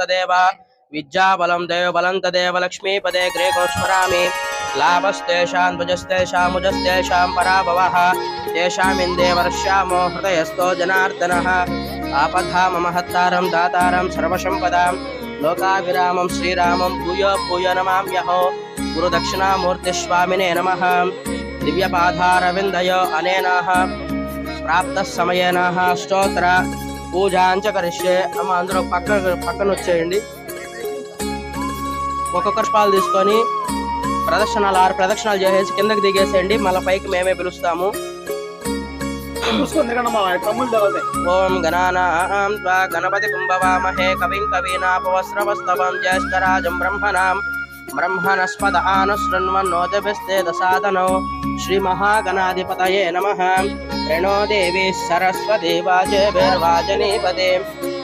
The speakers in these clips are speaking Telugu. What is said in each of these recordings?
तदेव विद्याबलं देवबलं तदेव लक्ष्मीपदे ग्रे स्मरामि लाभस्तेषां ध्वजस्तेषामुजस्तेषां पराभवः। तेषामिन्दे वर्ष्यामो हृदयस्थो जनार्दनः। आपधा महत्तारं दातारं सर्वसम्पदां। लोकाभिरामं श्रीरामं भूय भूय नमाम्यहो गुरुदक्षिणामूर्तिस्वामिने नमः। दिव्यपाधारविन्दय अनेनाः। ప్రాప్త సమయేన స్తోత్ర. పూజాంచ కరిష్యే. అమ్మ అందరూ పక్క పక్కన వచ్చేయండి ఒక్కొక్క పుష్పాలు తీసుకొని ప్రదక్షిణాలు ఆరు ప్రదక్షిణాలు చేసేసి కిందకి దిగేసేయండి. మళ్ళీ పైకి మేమే పిలుస్తాము. ఓం గణానాం త్వా గణపతి కుంభవామహే కవిం కవీనాపవస్రవస్తవం జ్యేష్ఠరాజం బ్రహ్మణాం బ్రహ్మణస్పద ఆనుశృణ్వన్నోదభిస్తే దసాదనో శ్రీ మహాగణాధిపతయే నమః. ప్రణో దేవి సరస్వతి వాజేభిర్వాజనీపదే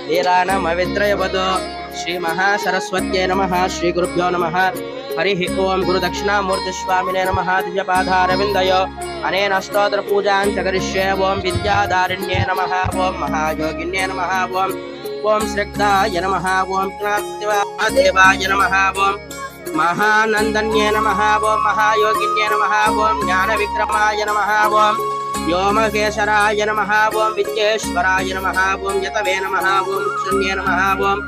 లీలానమవిద్రయవదో శ్రీ మహాసరస్వత్యై నమః శ్రీ గురుభ్యో నమః హరి ఓం గురు దక్షిణామూర్తి స్వామినే నమః దివ్యపాదారవిందయో అనేన స్తోత్ర పూజాం చ కరిష్యే ఓం విద్యాదారిణ్యే నమః ఓం మహాయోగిన్యే నమః ఓం ఓం శ్రద్ధాయ నమః ఓం దేవాయ నమః ఓం మహానందన్యే నమః ఓం మహాయోగిన్యే నమః ఓం జ్ఞాన విక్రమాయ నమః ఓం వ్యోమకేశరాయ నమః ఓం విద్యేశ్వరాయ నమః ఓం యతవే నమః ఓం శూన్యే నమః ఓం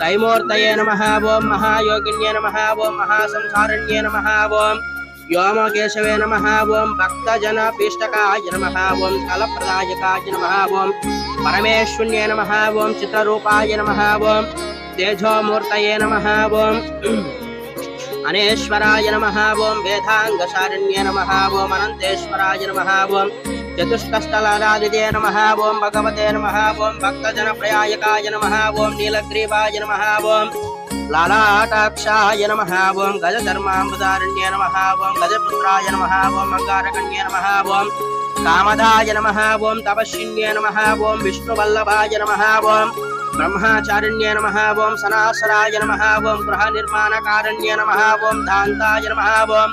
తైమూర్తయే నమః ఓం మహాయోగిన్యే నమః ఓం మహాసంసారణ్యే నమః ఓం వ్యోమకేశవే నమః ఓం భక్తజన పీష్టకాయ నమః ఓం కలప్రదాయకాయ నమః ఓం పరమేశ్వన్యే నమః అనేశ్వరాయ నమ ఓం వేదాంగశారణ్య నమ ఓం అనంతేశ్వరాయ నమ ఓం చతుష్కష్టలరాదిదే నమ ఓం భగవతే నమ ఓం భక్తజన ప్రయాయకాయ నమ ఓం నీలగ్రీవాయ నమ ఓం లాలాటాక్షాయ నమ ఓం గజధర్మాంబుదారణ్యే నమ ఓం గజపుత్రాయ నమ ఓం అంగారకణ్య నమ ఓం కామదాయ నమ ఓం తపస్విన్యే నమ ఓం విష్ణువల్లభాయ నమ ఓం బ్రహ్మచారిణ్యే నమ ఓం సనాసరాయ నమ ఓం గృహ నిర్మాణకారణ్యే నమ ఓం దాంతాయ నమ ఓం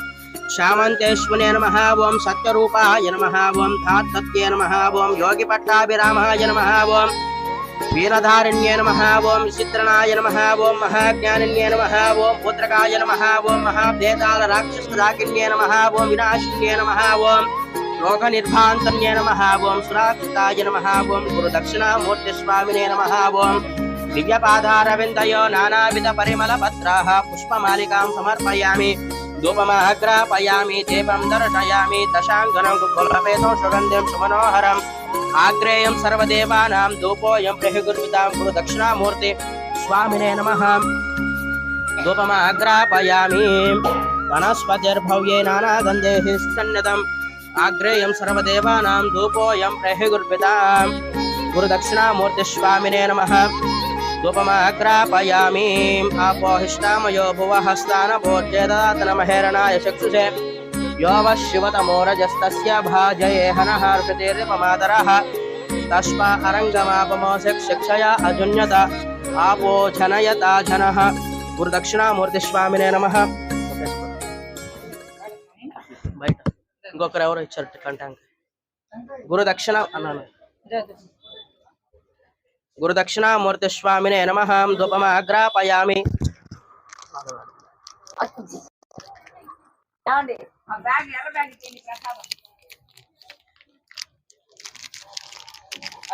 శామంతేశ్వనే నమ ఓం సత్యరూపాయ నమ ఓం ధాత్తత్యే నమ ఓం యోగి పట్టాభిరామాయ నమ ఓం వీరధారణ్యే నమ ఓం విచిత్రణాయ నమ ఓం మహాజ్ఞానిన్యే నమ ఓం పుత్రకాయ నమ ఓం మహాభేదాల రాక్షస రాక్షసరాకిన్యే నమ ఓం వినాశిన్యే నమ ఓం लोकनिर्भान्तन्ये नमः। ॐ सुराकृताय नमः। ॐ गुरुदक्षिणामूर्तिस्वामिने नमः। ॐ दिव्यपादारविन्दयो नानाविधपरिमलपत्राः। पुष्पमालिकां समर्पयामि। धूपमाग्रापयामि। दीपं दर्शयामि। दशाङ्गनं कुलपेदं सुगन्धिं सुमनोहरम्। आग्रेयं सर्वदेवानां धूपोऽयं प्रहिगुर्वितां गुरुदक्षिणामूर्ति स्वामिने नमः। धूपमाग्रापयामि। वनस्पतिर्भव्ये नानागन्धेः सुसन्नतम् आग्रेयं सर्वदेवानां धूपोऽयं नम धूपमग्रापयामी गुरुदक्षिणामूर्तिस्वामिने भुव धूपमाग्रापयामि भोजेदात नम हेरणा चक्षुषे। यो वः शिवतमोरजस्तस्य भाजये हन हर्षतिर्ममादरः तस्मा अरङ्गमापमोषक् शिक्षया अजुन्यत। आपो झनयता झन गुरुदक्षिणामूर्ति स्वामी नमः बैठ ఇంకొకరు ఎవరు ఇచ్చారు కంటాంక్ గురుదక్షిణ అన్నాను గురుదక్షిణామూర్తి స్వామినే నమ ధూపమాగ్రాపయామి ఏమండి ఆ బ్యాగ్ ఎర్ర బ్యాగ్ ఇచ్చేయండి ప్రసాదం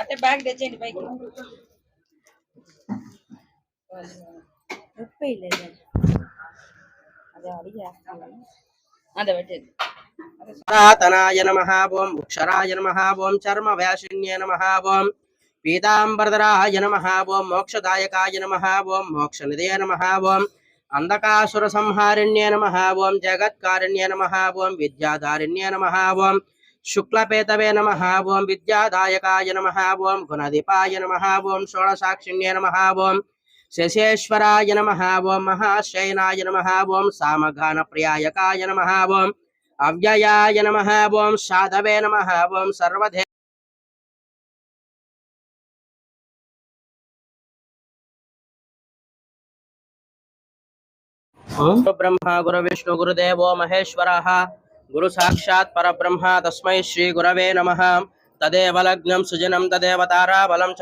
అంటే బ్యాగ్ తెచ్చేయండి పైకి ఉప్పు లేదు అదే అడిగి వేస్తాను అదే పెట్టేది సనాతనాయ నమ ఓం అక్షరాయ నమ ఓం చర్మ వ్యాసిన్య నమ ఓం పీతాంబరధరాయ నమ ఓం మోక్షదాయకాయ నమ ఓం మోక్షనిధయ నమ ఓం అంధకాసుర సంహారిణ్య నమ ఓం జగత్కారిణ్యే నమ ఓం విద్యాధారిణ్య నమ ఓం శుక్లపేతవే నమ ఓం విద్యాదాయకాయ నమ ఓం గుణదీపాయ నమ ఓం షోడసాక్షిణ్య నమ ఓం శశేశ్వరాయ నమ ఓం మహాశయనాయ నమ ఓం సామగాన ప్రియాయకాయ నమ ఓం अव्ययाय नम ओं साधवे नम ओं सर्वधे हाँ? ब्रह्म गुरुविष्णु गुरुदेवो महेश्वरः। गुरुसाक्षात् परब्रह्म श्री गुरव नम। तदेव लग्नं सुजनं तदेव चंद्र चन्द्रबलम्